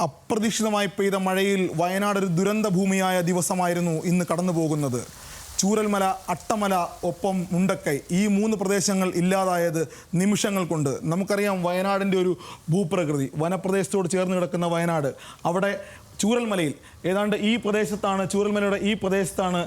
അപ്രതീക്ഷിതമായി പെയ്ത മഴയിൽ വയനാട് ഒരു ദുരന്ത ഭൂമിയായ ദിവസമായിരുന്നു ഇന്ന് കടന്നു പോകുന്നത് ചൂരൽമല അട്ടമല ഒപ്പം മുണ്ടക്കൈ ഈ മൂന്ന് പ്രദേശങ്ങൾ ഇല്ലാതായത് നിമിഷങ്ങൾ കൊണ്ട്. നമുക്കറിയാം വയനാടിന്റെ ഒരു ഭൂപ്രകൃതി. വനപ്രദേശത്തോട് ചേർന്ന് കിടക്കുന്ന വയനാട്. അവിടെ ചൂരൽമലയിൽ. ഏതാണ്ട് ഈ പ്രദേശത്താണ് ചൂരൽമലയുടെ ഈ പ്രദേശത്താണ്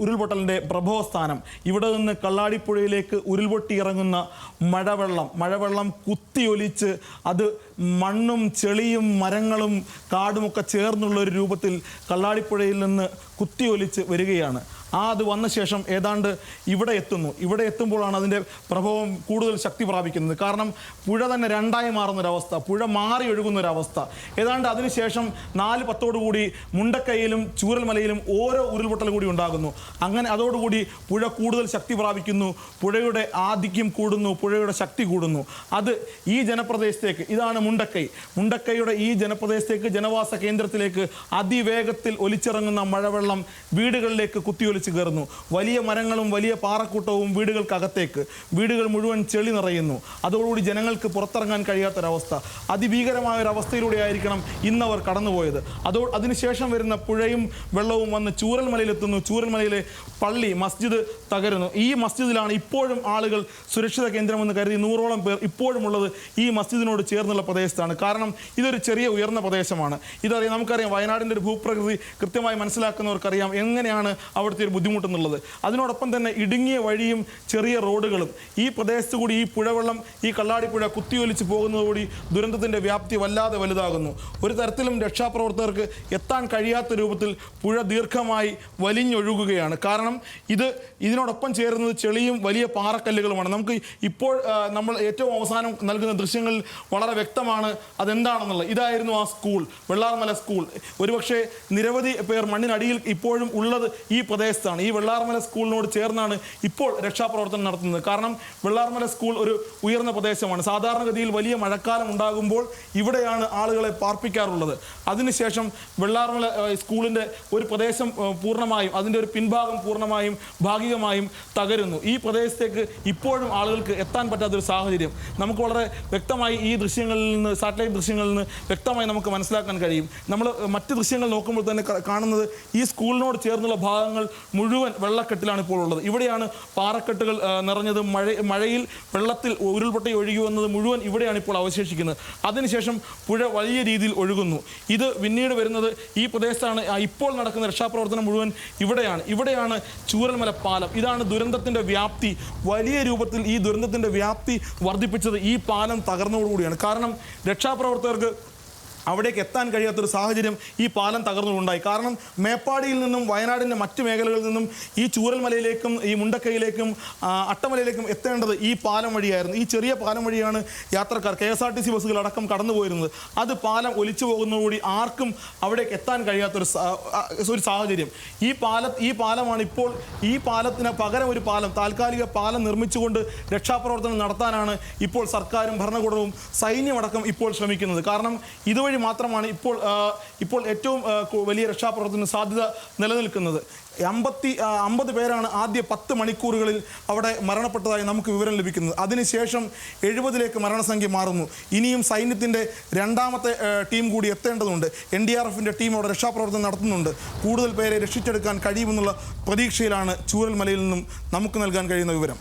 ഉരുൾപൊട്ടലിന്റെ പ്രഭവസ്ഥാനം. ഇവിടെ നിന്ന് കള്ളാടിപ്പുഴയിലേക്ക് ഉരുൾപൊട്ടി ഇറങ്ങുന്ന മഴവെള്ളം. മഴവെള്ളം കുത്തിയൊലിച്ച് അത് മണ്ണും ചെളിയും മരങ്ങളും കാടുമൊക്കെ ചേർന്നുള്ള ഒരു രൂപത്തിൽ കള്ളാടിപ്പുഴയിൽ നിന്ന് കുത്തിയൊലിച്ച് വരികയാണ്. ആ അത് വന്ന ശേഷം ഏതാണ്ട് ഇവിടെ എത്തുന്നു. ഇവിടെ എത്തുമ്പോഴാണ് അതിന്റെ പ്രഭവം കൂടുതൽ ശക്തി പ്രാപിക്കുന്നത്. കാരണം പുഴ തന്നെ രണ്ടായി മാറുന്നൊരവസ്ഥ പുഴ മാറി ഒഴുകുന്നൊരവസ്ഥ. ഏതാണ്ട് അതിനുശേഷം നാല് പത്തോടുകൂടി മുണ്ടക്കൈയിലും ചൂരൽമലയിലും ഓരോ ഉരുൾപൊട്ടൽ കൂടി ഉണ്ടാകുന്നു. അങ്ങനെ അതോടുകൂടി പുഴ കൂടുതൽ ശക്തി പ്രാപിക്കുന്നു പുഴയുടെ ആധിക്യം കൂടുന്നു പുഴയുടെ ശക്തി കൂടുന്നു. അത് ഈ ജനപ്രദേശത്തേക്ക് ഇതാണ് മുണ്ടക്കൈ. മുണ്ടക്കൈയുടെ ഈ ജനപ്രദേശത്തേക്ക് ജനവാസ കേന്ദ്രത്തിലേക്ക് അതിവേഗത്തിൽ ഒലിച്ചിറങ്ങുന്ന മഴവെള്ളം വീടുകളിലേക്ക് കുത്തിയൊലിച്ച് കയറുന്നു. വലിയ മരങ്ങളും വലിയ പാറക്കൂട്ടവും വീടുകൾക്കകത്തേക്ക്. വീടുകൾ മുഴുവൻ ചെളി നിറയുന്നു. അതോടുകൂടി ജനങ്ങൾക്ക് പുറത്തിറങ്ങാൻ കഴിയാത്തൊരവസ്ഥ. അതിഭീകരമായ ഒരു അവസ്ഥയിലൂടെ ആയിരിക്കണം ഇന്നവർ കടന്നുപോയത്. അതോ അതിനുശേഷം വരുന്ന പുഴയും വെള്ളവും വന്ന് ചൂരൽമലയിലെത്തുന്നു. ചൂരൽമലയിലെ പള്ളി മസ്ജിദ് തകരുന്നു. ഈ മസ്ജിദിലാണ് ഇപ്പോഴും ആളുകൾ സുരക്ഷിത കേന്ദ്രമെന്ന് കരുതി നൂറോളം പേർ ഇപ്പോഴും ഉള്ളത് ഈ മസ്ജിദിനോട് ചേർന്നുള്ള പ്രദേശത്താണ്. കാരണം ഇതൊരു ചെറിയ ഉയർന്ന പ്രദേശമാണ്. ഇതറിയാം നമുക്കറിയാം വയനാടിന്റെ ഒരു ഭൂപ്രകൃതി കൃത്യമായി മനസ്സിലാക്കുന്നവർക്കറിയാം എങ്ങനെയാണ് അവിടുത്തെ ഒരു ബുദ്ധിമുട്ടെന്നുള്ളത്. അതിനോടൊപ്പം തന്നെ ഇടുങ്ങിയ വഴിയും ചെറിയ റോഡുകളും. ഈ പ്രദേശത്ത് കൂടി ഈ പുഴവെള്ളം ഈ കള്ളാടിപ്പുഴ കുത്തിയൊലിച്ച് പോകുന്നതോടുകൂടി ദുരന്തത്തിന്റെ വ്യാപ്തി വല്ലാതെ വലുതാകുന്നു. ഒരു തരത്തിലും രക്ഷാപ്രവർത്തകർക്ക് എത്താൻ കഴിയാത്ത രൂപത്തിൽ പുഴ ദീർഘമായി വലിഞ്ഞൊഴുകുകയാണ്. കാരണം ഇത് ഇതിനോടൊപ്പം ചേരുന്നത് ചെളിയും വലിയ പാറക്കല്ലുകളുമാണ്. നമുക്ക് ഇപ്പോൾ നമ്മൾ ഏറ്റവും അവസാനം നൽകുന്ന ദൃശ്യങ്ങളിൽ വളരെ വ്യക്തമാണ് അതെന്താണെന്നുള്ളത്. ഇതായിരുന്നു ആ സ്കൂൾ വെള്ളാർമല സ്കൂൾ. ഒരുപക്ഷെ നിരവധി പേർ മണ്ണിനടിയിൽ ഇപ്പോഴും ഉള്ളത് ഈ പ്രദേശത്താണ് ഈ വെള്ളാർമല സ്കൂളിനോട് ചേർന്നാണ് ഇപ്പോൾ രക്ഷാപ്രവർത്തനം നടത്തുന്നത്. കാരണം വെള്ളാർമല സ്കൂൾ ഒരു ഉയർന്ന പ്രദേശമാണ്. സാധാരണഗതിയിൽ വലിയ മഴക്കാലം ഉണ്ടാകുമ്പോൾ ഇവിടെയാണ് ആളുകളെ പാർപ്പിക്കാറുള്ളത്. അതിനുശേഷം വെള്ളാർമല സ്കൂളിന്റെ ഒരു പ്രദേശം പൂർണമായും അതിന്റെ ഒരു പിൻഭാഗം പൂർണമായും ഭാഗികമായും തകരുന്നു. ഈ പ്രദേശത്തേക്ക് ഇപ്പോഴും ആളുകൾക്ക് എത്താൻ പറ്റാത്തൊരു സാഹചര്യം. നമുക്ക് വളരെ വ്യക്തമായി ഈ ദൃശ്യങ്ങളിൽ നിന്ന് സാറ്റലൈറ്റ് ദൃശ്യങ്ങളിൽ നിന്ന് വ്യക്തമായി നമുക്ക് മനസ്സിലാക്കാൻ കഴിയും. നമ്മൾ മറ്റ് ദൃശ്യങ്ങൾ നോക്കുമ്പോൾ തന്നെ കാണുന്നത് ഈ സ്കൂളിനോട് ചേർന്നുള്ള ഭാഗങ്ങൾ മുഴുവൻ വെള്ളക്കെട്ടിലാണ് ഇപ്പോൾ ഉള്ളത്. ഇവിടെയാണ് പാറക്കെട്ടുകൾ നിറഞ്ഞത്. മഴ മഴയിൽ വെള്ളത്തിൽ ഉരുൾപൊട്ടി ഒഴുകി വന്നത് മുഴുവൻ ഇവിടെയാണ് ഇപ്പോൾ അവശേഷിക്കുന്നത്. അതിനുശേഷം പുഴ വലിയ രീതിയിൽ ഒഴുകുന്നു. ഇത് പിന്നീട് വരുന്നത് ഈ പ്രദേശത്താണ്. ഇപ്പോൾ നടക്കുന്ന രക്ഷാപ്രവർത്തനം മുഴുവൻ ഇവിടെയാണ്. ഇവിടെയാണ് ചൂരൽമല പാലം. ഇതാണ് ദുരന്തത്തിന്റെ വ്യാപ്തി. വലിയ രൂപത്തിൽ ഈ ദുരന്തത്തിന്റെ വ്യാപ്തി വർദ്ധിപ്പിച്ചത് ഈ പാലം തകർന്നതോടുകൂടിയാണ്. കാരണം രക്ഷാപ്രവർത്തകർക്ക് അവിടേക്ക് എത്താൻ കഴിയാത്തൊരു സാഹചര്യം ഈ പാലം തകർന്നുണ്ടായി കാരണം മേപ്പാടിയിൽ നിന്നും വയനാടിന്റെ മറ്റ് മേഖലകളിൽ നിന്നും ഈ ചൂരൽമലയിലേക്കും ഈ മുണ്ടക്കയിലേക്കും അട്ടമലയിലേക്കും എത്തേണ്ടത് ഈ പാലം വഴിയായിരുന്നു. ഈ ചെറിയ പാലം വഴിയാണ് യാത്രക്കാർ K S R T C കടന്നു പോയിരുന്നത്. അത് പാലം ഒലിച്ചു പോകുന്നതോടുകൂടി ആർക്കും അവിടേക്ക് എത്താൻ കഴിയാത്തൊരു ഒരു സാഹചര്യം. ഈ പാല ഈ പാലമാണ് ഇപ്പോൾ ഈ പാലത്തിന് പകരം ഒരു പാലം താൽക്കാലിക പാലം നിർമ്മിച്ചുകൊണ്ട് രക്ഷാപ്രവർത്തനം നടത്താനാണ് ഇപ്പോൾ സർക്കാരും ഭരണകൂടവും സൈന്യമടക്കം ഇപ്പോൾ ശ്രമിക്കുന്നത്. കാരണം ഇതുവഴി മാത്രമാണ് ഇപ്പോൾ ഇപ്പോൾ ഏറ്റവും വലിയ രക്ഷാപ്രവർത്തന സാധ്യത നിലനിൽക്കുന്നത്. അമ്പത്തി അമ്പത് പേരാണ് ആദ്യ പത്ത് മണിക്കൂറുകളിൽ അവിടെ മരണപ്പെട്ടതായി നമുക്ക് വിവരം ലഭിക്കുന്നത്. അതിനുശേഷം എഴുപതിലേക്ക് മരണസംഖ്യ മാറുന്നു. ഇനിയും സൈന്യത്തിന്റെ രണ്ടാമത്തെ ടീം കൂടി എത്തേണ്ടതുണ്ട്. എൻ ഡി ആർ എഫിന്റെ ടീം അവിടെ രക്ഷാപ്രവർത്തനം നടത്തുന്നുണ്ട്. കൂടുതൽ പേരെ രക്ഷിച്ചെടുക്കാൻ കഴിയുമെന്നുള്ള പ്രതീക്ഷയിലാണ് ചൂരൽമലയിൽ നിന്നും നമുക്ക് നൽകാൻ കഴിയുന്ന വിവരം.